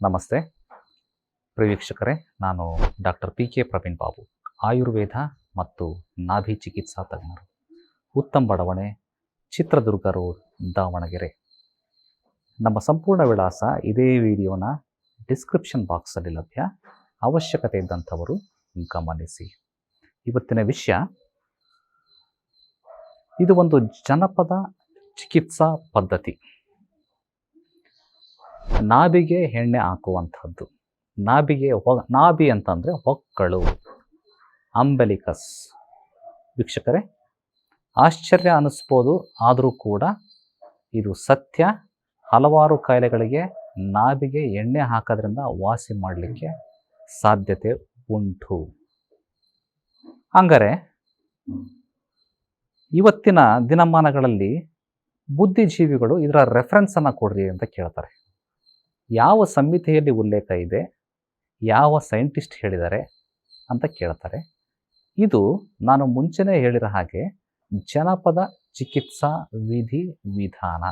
ನಮಸ್ತೆ. ಪ್ರಿವೀಕ್ಷಕರೇ ನಾನು doctor P K Praveen Babu, Ayurveda ಮತ್ತು ನಾಭಿ ಚಿಕಿತ್ಸಾ ತಜ್ಞರು. ಉತ್ತಮ ಬಡವಣೆ, ಚಿತ್ರದುರ್ಗ ರೋಡ್, ದಾವಣಗೆರೆ. ನಮ್ಮ ಸಂಪೂರ್ಣ ವಿಳಾಸ ಇದೇ ವಿಡಿಯೋನ ಡಿಸ್ಕ್ರಿಪ್ಷನ್ ಬಾಕ್ಸಲ್ಲಿ ಲಭ್ಯ. ಅವಶ್ಯಕತೆ ಇದ್ದಂಥವರು ಗಮನಿಸಿ. ಇವತ್ತಿನ ವಿಷಯ, ಇದು ಒಂದು ಜನಪದ ಚಿಕಿತ್ಸಾ ಪದ್ಧತಿ. ನಾಭಿಗೆ ಎಣ್ಣೆ ಹಾಕುವಂಥದ್ದು. ನಾಭಿಗೆ ಹೊ ನಾಭಿ ಅಂತಂದರೆ ಹೊಕ್ಕಳು ಅಂಬಲಿಕಸ್. ವೀಕ್ಷಕರೇ, ಆಶ್ಚರ್ಯ ಅನ್ನಿಸ್ಬೋದು ಆದರೂ ಕೂಡ ಇದು ಸತ್ಯ. ಹಲವಾರು ಕಾಯಿಲೆಗಳಿಗೆ ನಾಭಿಗೆ ಎಣ್ಣೆ ಹಾಕೋದ್ರಿಂದ ವಾಸಿ ಮಾಡಲಿಕ್ಕೆ ಸಾಧ್ಯತೆ ಉಂಟು. ಹಂಗಾರೆ, ಇವತ್ತಿನ ದಿನಮಾನಗಳಲ್ಲಿ ಬುದ್ಧಿಜೀವಿಗಳು ಇದರ ರೆಫರೆನ್ಸನ್ನು ಕೊಡ್ರಿ ಅಂತ ಕೇಳ್ತಾರೆ. ಯಾವ ಸಂಹಿತೆಯಲ್ಲಿ ಉಲ್ಲೇಖ ಇದೆ, ಯಾವ ಸೈಂಟಿಸ್ಟ್ ಹೇಳಿದ್ದಾರೆ ಅಂತ ಕೇಳ್ತಾರೆ. ಇದು ನಾನು ಮುಂಚೆನೇ ಹೇಳಿರೋ ಹಾಗೆ ಜನಪದ ಚಿಕಿತ್ಸಾ ವಿಧಿ ವಿಧಾನ.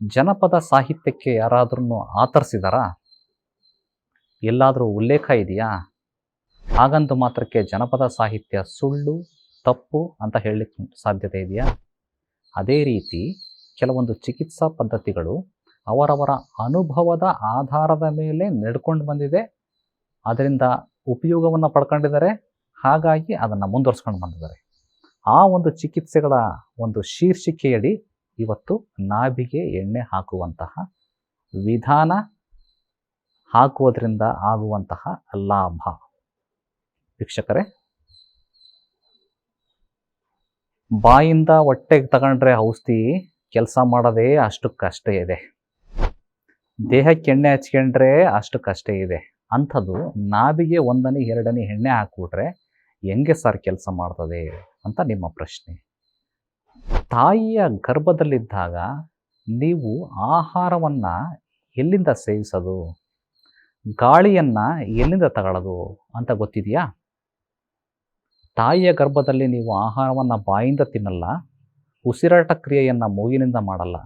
ಜನಪದ ಸಾಹಿತ್ಯಕ್ಕೆ ಯಾರಾದ್ರೂ ಆತರಿಸಿದಾರಾ ಎಲ್ಲಾದರೂ ಉಲ್ಲೇಖ ಇದೆಯಾ? ಹಾಗಂದು ಮಾತ್ರಕ್ಕೆ ಜನಪದ ಸಾಹಿತ್ಯ ಸುಳ್ಳು, ತಪ್ಪು ಅಂತ ಹೇಳಲಿಕ್ಕೆ ಸಾಧ್ಯತೆ ಇದೆಯಾ? ಅದೇ ರೀತಿ ಕೆಲವೊಂದು ಚಿಕಿತ್ಸಾ ಪದ್ಧತಿಗಳು ಅವರವರ ಅನುಭವದ ಆಧಾರದ ಮೇಲೆ ನಡ್ಕೊಂಡು ಬಂದಿದೆ. ಅದರಿಂದ ಉಪಯೋಗವನ್ನು ಪಡ್ಕೊಂಡಿದ್ದಾರೆ. ಹಾಗಾಗಿ ಅದನ್ನು ಮುಂದುವರ್ಸ್ಕೊಂಡು ಬಂದಿದ್ದಾರೆ. ಆ ಒಂದು ಚಿಕಿತ್ಸೆಗಳ ಒಂದು ಶೀರ್ಷಿಕೆಯಡಿ ಇವತ್ತು ನಾಭಿಗೆ ಎಣ್ಣೆ ಹಾಕುವಂತಹ ವಿಧಾನ ಹಾಕುವುದರಿಂದ ಆಗುವಂತಹ ಲಾಭ. ವೀಕ್ಷಕರೇ, ಬಾಯಿಂದ ಹೊಟ್ಟೆಗೆ ತಗೊಂಡ್ರೆ ಔಷಧಿ ಕೆಲಸ ಮಾಡೋದೇ ಅಷ್ಟಕ್ಕಷ್ಟೇ ಇದೆ. ದೇಹಕ್ಕೆ ಎಣ್ಣೆ ಹಚ್ಕೊಂಡ್ರೆ ಅಷ್ಟಕ್ಕಷ್ಟೇ ಇದೆ. ಅಂಥದ್ದು ನಾಭಿಗೆ ಒಂದನೇ, ಎರಡನೇ ಎಣ್ಣೆ ಹಾಕ್ಬಿಟ್ರೆ ಹೆಂಗೆ ಸರ್ ಕೆಲಸ ಮಾಡ್ತದೆ ಅಂತ ನಿಮ್ಮ ಪ್ರಶ್ನೆ. ತಾಯಿಯ ಗರ್ಭದಲ್ಲಿದ್ದಾಗ ನೀವು ಆಹಾರವನ್ನು ಎಲ್ಲಿಂದ ಸೇವಿಸೋದು? ಗಾಳಿಯನ್ನು ಎಲ್ಲಿಂದ ತಗೊಳ್ಳೋದು ಅಂತ ಗೊತ್ತಿದೆಯಾ? ತಾಯಿಯ ಗರ್ಭದಲ್ಲಿ ನೀವು ಆಹಾರವನ್ನು ಬಾಯಿಂದ ತಿನ್ನಲ್ಲ, ಉಸಿರಾಟ ಕ್ರಿಯೆಯನ್ನು ಮೂಗಿನಿಂದ ಮಾಡಲ್ಲ.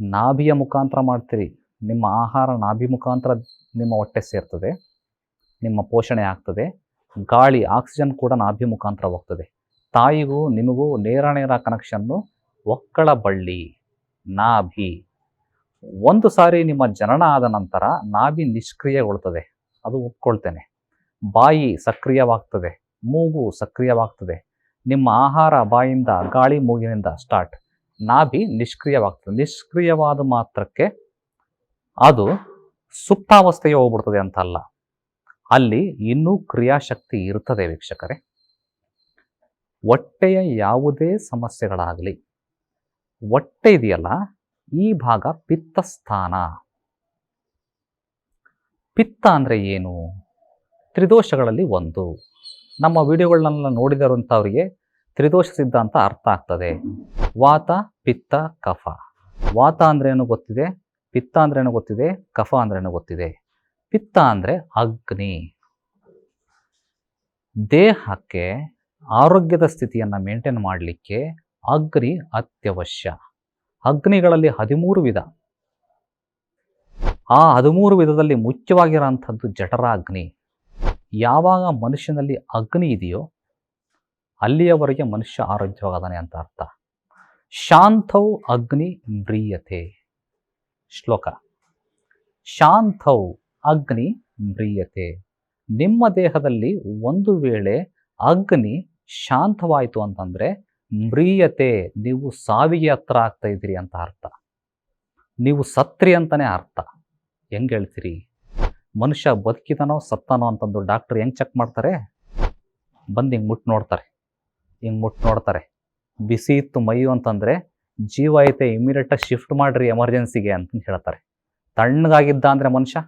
ನಾಭಿಯ ಮುಖಾಂತರ ಮಾಡ್ತೀರಿ, ನಿಮ್ಮ ಆಹಾರ ನಾಭಿ ಮುಖಾಂತರ ನಿಮ್ಮ ಹೊಟ್ಟೆ ಸೇರ್ತದೆ, ನಿಮ್ಮ ಪೋಷಣೆ ಆಗ್ತದೆ, ಗಾಳಿ, ಆಕ್ಸಿಜನ್ ಕೂಡ ನಾಭಿ ಮುಖಾಂತರ ಹೋಗ್ತದೆ. ತಾಯಿಗೂ ನಿಮಗೂ ನೇರ ನೇರ ಕನೆಕ್ಷನ್ನು ಒಕ್ಕಳ ಬಳ್ಳಿ ನಾಭಿ. ಒಂದು ಸಾರಿ ನಿಮ್ಮ ಜನನ ಆದ ನಂತರ ನಾಭಿ ನಿಷ್ಕ್ರಿಯಗೊಳ್ತದೆ, ಅದು ಒಪ್ಕೊಳ್ತೇನೆ. ಬಾಯಿ ಸಕ್ರಿಯವಾಗ್ತದೆ, ಮೂಗು ಸಕ್ರಿಯವಾಗ್ತದೆ, ನಿಮ್ಮ ಆಹಾರ ಬಾಯಿಂದ ಗಾಳಿ ಮೂಗಿನಿಂದ ಸ್ಟಾರ್ಟ್ ನಾಭಿ ನಿಷ್ಕ್ರಿಯವಾಗ್ತದೆ. ನಿಷ್ಕ್ರಿಯವಾದ ಮಾತ್ರಕ್ಕೆ ಅದು ಸುಪ್ತಾವಸ್ಥೆಗೆ ಹೋಗ್ಬಿಡ್ತದೆ ಅಂತ ಅಲ್ಲ ಅಲ್ಲಿ ಇನ್ನೂ ಕ್ರಿಯಾಶಕ್ತಿ ಇರ್ತದೆ ವೀಕ್ಷಕರೇ. ಹೊಟ್ಟೆಯ ಯಾವುದೇ ಸಮಸ್ಯೆಗಳಾಗಲಿ, ಹೊಟ್ಟೆ ಇದೆಯಲ್ಲ, ಈ ಭಾಗ ಪಿತ್ತಸ್ಥಾನ. ಪಿತ್ತ ಅಂದರೆ ಏನು? ತ್ರಿದೋಷಗಳಲ್ಲಿ ಒಂದು. ನಮ್ಮ ವಿಡಿಯೋಗಳನ್ನೆಲ್ಲ ನೋಡಿದರಂಥವ್ರಿಗೆ ತ್ರಿದೋಷ ಸಿದ್ಧಾಂತ ಅರ್ಥ ಆಗ್ತದೆ. ವಾತ, ಪಿತ್ತ, ಕಫ. ವಾತ ಅಂದ್ರೇನು ಗೊತ್ತಿದೆ? ಪಿತ್ತ ಅಂದ್ರೇನು ಗೊತ್ತಿದೆ? ಕಫ ಅಂದ್ರೇನು ಗೊತ್ತಿದೆ? ಪಿತ್ತ ಅಂದರೆ ಅಗ್ನಿ. ದೇಹಕ್ಕೆ ಆರೋಗ್ಯದ ಸ್ಥಿತಿಯನ್ನು ಮೇಂಟೈನ್ ಮಾಡಲಿಕ್ಕೆ ಅಗ್ನಿ ಅತ್ಯವಶ್ಯ. ಅಗ್ನಿಗಳಲ್ಲಿ ಹದಿಮೂರು ವಿಧ. ಆ ಹದಿಮೂರು ವಿಧದಲ್ಲಿ ಮುಖ್ಯವಾಗಿರೋಂಥದ್ದು ಜಠರಾಗ್ನಿ. ಯಾವಾಗ ಮನುಷ್ಯನಲ್ಲಿ ಅಗ್ನಿ ಇದೆಯೋ ಅಲ್ಲಿಯವರೆಗೆ ಮನುಷ್ಯ ಆರೋಗ್ಯವಾಗದಾನೆ ಅಂತ ಅರ್ಥ. ಶಾಂತೌ ಅಗ್ನಿ ಮ್ರಿಯತೆ. ಶ್ಲೋಕ. ಶಾಂತೌ ಅಗ್ನಿ ಮ್ರಿಯತೆ. ನಿಮ್ಮ ದೇಹದಲ್ಲಿ ಒಂದು ವೇಳೆ ಅಗ್ನಿ ಶಾಂತವಾಯಿತು ಅಂತಂದ್ರೆ ಮ್ರಿಯತೆ, ನೀವು ಸಾವಿಗೆ ಹತ್ರ ಆಗ್ತಾ ಇದ್ದೀರಿ ಅಂತ ಅರ್ಥ. ನೀವು ಸತ್ರಿ ಅಂತಲೇ ಅರ್ಥ. ಹೆಂಗ್ ಹೇಳ್ತೀರಿ? ಮನುಷ್ಯ ಬದುಕಿದನೋ ಸತ್ತನೋ ಅಂತಂದು ಡಾಕ್ಟರ್ ಹೆಂಗ್ ಚೆಕ್ ಮಾಡ್ತಾರೆ? ಬಂದು ಹಿಂಗೆ ಮುಟ್ಟು ನೋಡ್ತಾರೆ. ಹಿಂಗೆ ಮುಟ್ಟು ನೋಡ್ತಾರೆ. ಬಿಸಿ ಇತ್ತು ಮೈಯು ಅಂತಂದರೆ ಜೀವ ಐತೆ ಇಮಿಡಿಯೇಟಾಗಿ ಶಿಫ್ಟ್ ಮಾಡಿರಿ ಎಮರ್ಜೆನ್ಸಿಗೆ ಅಂತ ಹೇಳ್ತಾರೆ. ತಣ್ಣಗಾಗಿದ್ದ ಅಂದರೆ ಮನುಷ್ಯ?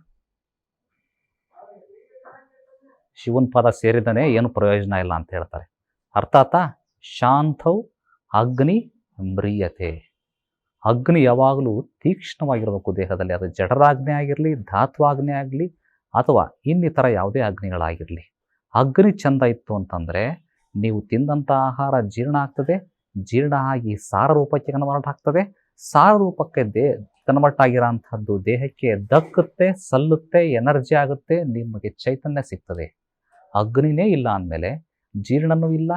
ಶಿವನ ಪದ ಸೇರಿದನೇ ಏನು ಪ್ರಯೋಜನ ಇಲ್ಲ ಅಂತ ಹೇಳ್ತಾರೆ. ಅರ್ಥಾತ ಶಾಂತವು ಅಗ್ನಿ ಮ್ರಿಯತೆ. ಅಗ್ನಿ ಯಾವಾಗಲೂ ತೀಕ್ಷ್ಣವಾಗಿರಬೇಕು ದೇಹದಲ್ಲಿ. ಅದು ಜಠರಾಗ್ನಿ ಆಗಿರಲಿ ಧಾತ್ವಾಗ್ನಿ ಆಗಲಿ, ಅಥವಾ ಇನ್ನಿತರ ಯಾವುದೇ ಅಗ್ನಿಗಳಾಗಿರಲಿ. ಅಗ್ನಿ ಚಂದ ಇತ್ತು ಅಂತಂದರೆ ನೀವು ತಿಂದಂಥ ಆಹಾರ ಜೀರ್ಣ ಆಗ್ತದೆ, ಜೀರ್ಣ ಆಗಿ ಸಾರ ರೂಪಕ್ಕೆ ಕನ್ವರ್ಟ್ ಆಗ್ತದೆ ಸಾರ ರೂಪಕ್ಕೆ ದೇ ಕನ್ವರ್ಟ್ ದೇಹಕ್ಕೆ ದಕ್ಕುತ್ತೆ, ಸಲ್ಲುತ್ತೆ, ಎನರ್ಜಿ ಆಗುತ್ತೆ, ನಿಮಗೆ ಚೈತನ್ಯ ಸಿಗ್ತದೆ. ಅಗ್ನಿನೇ ಇಲ್ಲ ಅಂದಮೇಲೆ ಜೀರ್ಣನೂ ಇಲ್ಲ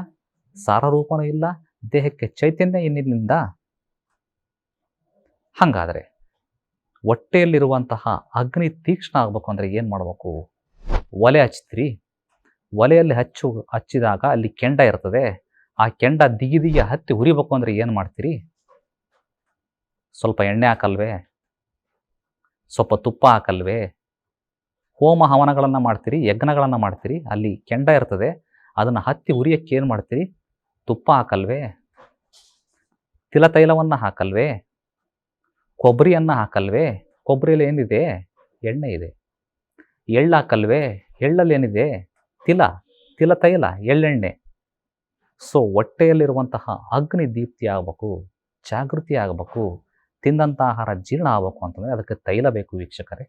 ಸಾರರೂಪನೂ ಇಲ್ಲ, ದೇಹಕ್ಕೆ ಚೈತನ್ಯ ಏನಿಲ್ಲಿಂದ? ಹಾಗಾದರೆ ಹೊಟ್ಟೆಯಲ್ಲಿರುವಂತಹ ಅಗ್ನಿ ತೀಕ್ಷ್ಣ ಆಗಬೇಕು ಅಂದರೆ ಏನು ಮಾಡಬೇಕು? ಒಲೆ ಹಚ್ತೀರಿ ಒಲೆಯಲ್ಲಿ ಹಚ್ಚು ಹಚ್ಚಿದಾಗ ಅಲ್ಲಿ ಕೆಂಡ ಇರ್ತದೆ. ಆ ಕೆಂಡ ದಿಗಿ ದಿಗಿ ಹತ್ತಿ ಉರಿಬೇಕು ಅಂದರೆ ಏನು ಮಾಡ್ತೀರಿ? ಸ್ವಲ್ಪ ಎಣ್ಣೆ ಹಾಕಲ್ವೇ? ಸ್ವಲ್ಪ ತುಪ್ಪ ಹಾಕಲ್ವೇ? ಹೋಮ ಹವನಗಳನ್ನು ಮಾಡ್ತೀರಿ, ಯಜ್ಞಗಳನ್ನು ಮಾಡ್ತೀರಿ, ಅಲ್ಲಿ ಕೆಂಡ ಇರ್ತದೆ. ಅದನ್ನು ಹತ್ತಿ ಉರಿಯಕ್ಕೆ ಏನು ಮಾಡ್ತೀರಿ? ತುಪ್ಪ ಹಾಕಲ್ವೇ? ತಿಲತೈಲವನ್ನು ಹಾಕಲ್ವೇ? ಕೊಬ್ಬರಿಯನ್ನು ಹಾಕಲ್ವೇ? ಕೊಬ್ಬರಿಯಲ್ಲಿ ಏನಿದೆ? ಎಣ್ಣೆ ಇದೆ. ಎಳ್ಳು ಹಾಕಲ್ವೇ? ಎಳ್ಳಲ್ಲಿ ಏನಿದೆ ತಿಲ ತಿಲ ತೈಲ, ಎಳ್ಳೆಣ್ಣೆ. ಸೊ ಹೊಟ್ಟೆಯಲ್ಲಿರುವಂತಹ ಅಗ್ನಿ ದೀಪ್ತಿ ಆಗಬೇಕು, ಜಾಗೃತಿ ಆಗಬೇಕು ತಿಂದಂಥ ಆಹಾರ ಜೀರ್ಣ ಆಗಬೇಕು ಅಂತಂದರೆ ಅದಕ್ಕೆ ತೈಲ ಬೇಕು ವೀಕ್ಷಕರೇ.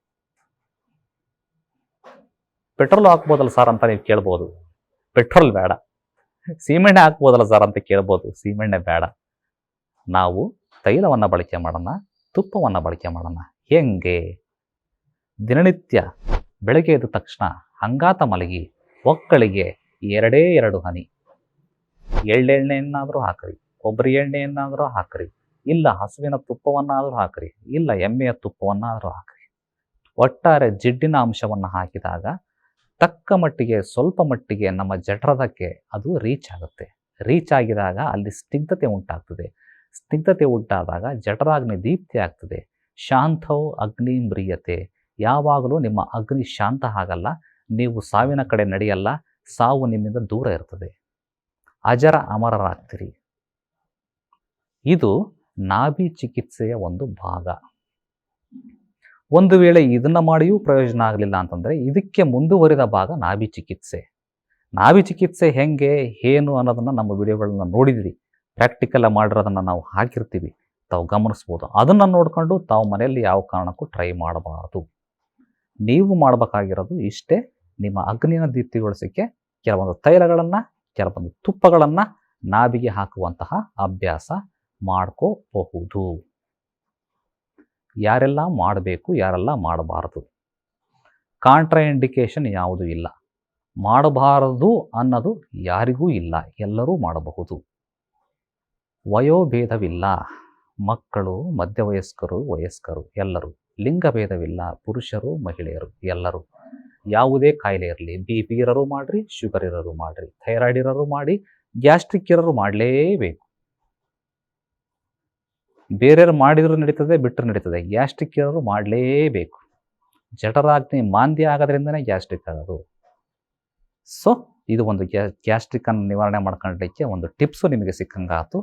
ಪೆಟ್ರೋಲ್ ಹಾಕ್ಬೋದಲ್ಲ ಸರ್ ಅಂತ ನೀವು ಕೇಳ್ಬೋದು. ಪೆಟ್ರೋಲ್ ಬೇಡ. ಸೀಮೆಣ್ಣೆ ಹಾಕ್ಬೋದಲ್ಲ ಸರ್ ಅಂತ ಕೇಳ್ಬೋದು. ಸೀಮೆಣ್ಣೆ ಬೇಡ. ನಾವು ತೈಲವನ್ನು ಬಳಕೆ ಮಾಡೋಣ, ತುಪ್ಪವನ್ನು ಬಳಕೆ ಮಾಡೋಣ. ಹೆಂಗೆ? ದಿನನಿತ್ಯ ಬೆಳಗ್ಗೆ ಎದ್ದ ತಕ್ಷಣ ಅಂಗಾತ ಮಲಗಿ ಒಕ್ಕಳಿಗೆ ಎರಡೇ ಎರಡು ಹನಿ. ಎಳ್ಳೆಣ್ಣೆಯನ್ನಾದರೂ ಹಾಕ್ರಿ, ಕೊಬ್ಬರಿ ಎಣ್ಣೆಯನ್ನಾದರೂ ಹಾಕ್ರಿ, ಇಲ್ಲ ಹಸುವಿನ ತುಪ್ಪವನ್ನಾದರೂ ಹಾಕ್ರಿ, ಇಲ್ಲ ಎಮ್ಮೆಯ ತುಪ್ಪವನ್ನಾದರೂ ಹಾಕ್ರಿ. ಒಟ್ಟಾರೆ ಜಿಡ್ಡಿನ ಅಂಶವನ್ನು ಹಾಕಿದಾಗ ತಕ್ಕ ಮಟ್ಟಿಗೆ, ಸ್ವಲ್ಪ ಮಟ್ಟಿಗೆ ನಮ್ಮ ಜಠರದಕ್ಕೆ ಅದು ರೀಚ್ ಆಗುತ್ತೆ. ರೀಚ್ ಆಗಿದಾಗ ಅಲ್ಲಿ ಸ್ನಿಗ್ಧತೆ ಉಂಟಾಗ್ತದೆ. ಸ್ನಿಗ್ಧತೆ ಉಂಟಾದಾಗ ಜಠರಾಗ್ನಿ ದೀಪ್ತಿ ಆಗ್ತದೆ. ಶಾಂತವು ಅಗ್ನಿ ಮ್ರಿಯತೆ. ಯಾವಾಗಲೂ ನಿಮ್ಮ ಅಗ್ನಿ ಶಾಂತ ಆಗಲ್ಲ ನೀವು ಸಾವಿನ ಕಡೆ ನಡೆಯಲ್ಲ, ಸಾವು ನಿಮ್ಮಿಂದ ದೂರ ಇರ್ತದೆ. ಅಜರ ಅಮರರಾಗ್ತೀರಿ. ಇದು ನಾಭಿ ಚಿಕಿತ್ಸೆಯ ಒಂದು ಭಾಗ. ಒಂದು ವೇಳೆ ಇದನ್ನ ಮಾಡಿಯೂ ಪ್ರಯೋಜನ ಆಗಲಿಲ್ಲ ಅಂತಂದರೆ ಇದಕ್ಕೆ ಮುಂದುವರಿದ ಭಾಗ ನಾಭಿ ಚಿಕಿತ್ಸೆ. ನಾಭಿ ಚಿಕಿತ್ಸೆ ಹೆಂಗೆ, ಏನು ಅನ್ನೋದನ್ನು ನಮ್ಮ ವಿಡಿಯೋಗಳನ್ನ ನೋಡಿದಿರಿ. ಪ್ರಾಕ್ಟಿಕಲ್ ಮಾಡಿರೋದನ್ನು ನಾವು ಹಾಕಿರ್ತೀವಿ. ತಾವು ಗಮನಿಸ್ಬೋದು. ಅದನ್ನು ನೋಡಿಕೊಂಡು ತಾವು ಮನೆಯಲ್ಲಿ ಯಾವ ಕಾರಣಕ್ಕೂ ಟ್ರೈ ಮಾಡಬಾರದು. ನೀವು ಮಾಡಬೇಕಾಗಿರೋದು ಇಷ್ಟೇ. ನಿಮ್ಮ ಅಗ್ನಿಯನ್ನು ದೀಪ್ತಿಗೊಳಿಸೋಕ್ಕೆ ಕೆಲವೊಂದು ತೈಲಗಳನ್ನು, ಕೆಲವೊಂದು ತುಪ್ಪಗಳನ್ನು ನಾಭಿಗೆ ಹಾಕುವಂತಹ ಅಭ್ಯಾಸ ಮಾಡ್ಕೋಬಹುದು. ಯಾರೆಲ್ಲ ಮಾಡಬೇಕು, ಯಾರೆಲ್ಲ ಮಾಡಬಾರದು? ಕಾಂಟ್ರಾ ಇಂಡಿಕೇಶನ್ ಯಾವುದೂ ಇಲ್ಲ. ಮಾಡಬಾರದು ಅನ್ನೋದು ಯಾರಿಗೂ ಇಲ್ಲ, ಎಲ್ಲರೂ ಮಾಡಬಹುದು. ವಯೋಭೇದವಿಲ್ಲ. ಮಕ್ಕಳು, ಮಧ್ಯವಯಸ್ಕರು, ವಯಸ್ಕರು ಎಲ್ಲರೂ, ಲಿಂಗಭೇದವಿಲ್ಲ. ಪುರುಷರು, ಮಹಿಳೆಯರು ಎಲ್ಲರೂ. ಯಾವುದೇ ಕಾಯಿಲೆ ಇರಲಿ ಬಿ ಪಿ ಇರೋರು ಮಾಡಿರಿ ಶುಗರ್ ಇರೋರು ಮಾಡಿರಿ ಥೈರಾಯ್ಡ್ ಇರೋರು ಮಾಡಿ ಗ್ಯಾಸ್ಟ್ರಿಕ್ ಇರೋರು ಮಾಡಲೇಬೇಕು. ಬೇರೆಯವ್ರು ಮಾಡಿದ್ರು ನಡೀತದೆ ಬಿಟ್ಟರು ನಡೀತದೆ ಗ್ಯಾಸ್ಟ್ರಿಕ್ ಇರೋರು ಮಾಡಲೇಬೇಕು. ಜಠರಾಗ್ನಿ ಮಾಂದ್ಯ ಆಗೋದ್ರಿಂದನೇ ಗ್ಯಾಸ್ಟ್ರಿಕ್ ಆಗೋದು. ಸೊ ಇದು ಒಂದು ಗ್ಯಾ ಗ್ಯಾಸ್ಟ್ರಿಕ್ಕನ್ನು ನಿವಾರಣೆ ಮಾಡ್ಕೊಳ್ಳಿಕ್ಕೆ ಒಂದು ಟಿಪ್ಸು ನಿಮಗೆ ಸಿಕ್ಕಂಗಾತು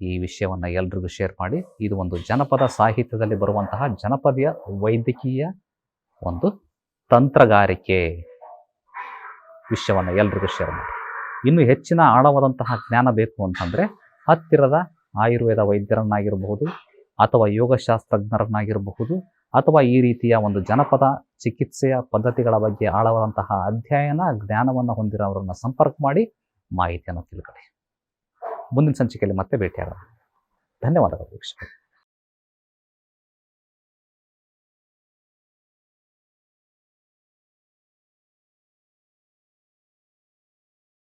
ಈ ವಿಷಯವನ್ನು ಎಲ್ರಿಗೂ ಶೇರ್ ಮಾಡಿ. ಇದು ಒಂದು ಜನಪದ ಸಾಹಿತ್ಯದಲ್ಲಿ ಬರುವಂತಹ ಜನಪದೀಯ ವೈದ್ಯಕೀಯ ಒಂದು ತಂತ್ರಗಾರಿಕೆ ವಿಷಯವನ್ನು ಎಲ್ರಿಗೂ ಶೇರ್ ಮಾಡಿ. ಇನ್ನು ಹೆಚ್ಚಿನ ಆಳವಾದಂತಹ ಜ್ಞಾನ ಬೇಕು ಅಂತಂದರೆ ಹತ್ತಿರದ ಆಯುರ್ವೇದ ವೈದ್ಯರನ್ನಾಗಿರಬಹುದು ಅಥವಾ ಯೋಗಶಾಸ್ತ್ರಜ್ಞರನ್ನಾಗಿರಬಹುದು ಅಥವಾ ಈ ರೀತಿಯ ಒಂದು ಜನಪದ ಚಿಕಿತ್ಸೆಯ ಪದ್ಧತಿಗಳ ಬಗ್ಗೆ ಆಳವಾದಂತಹ ಅಧ್ಯಯನ, ಜ್ಞಾನವನ್ನು ಹೊಂದಿರೋರನ್ನು ಸಂಪರ್ಕ ಮಾಡಿ ಮಾಹಿತಿಯನ್ನು ತಿಳ್ಕೊಳ್ಳಿ. ಮುಂದಿನ ಸಂಚಿಕೆಯಲ್ಲಿ ಮತ್ತೆ ಭೇಟಿಯಾಗೋಣ. ಧನ್ಯವಾದಗಳು ವೀಕ್ಷಕರು.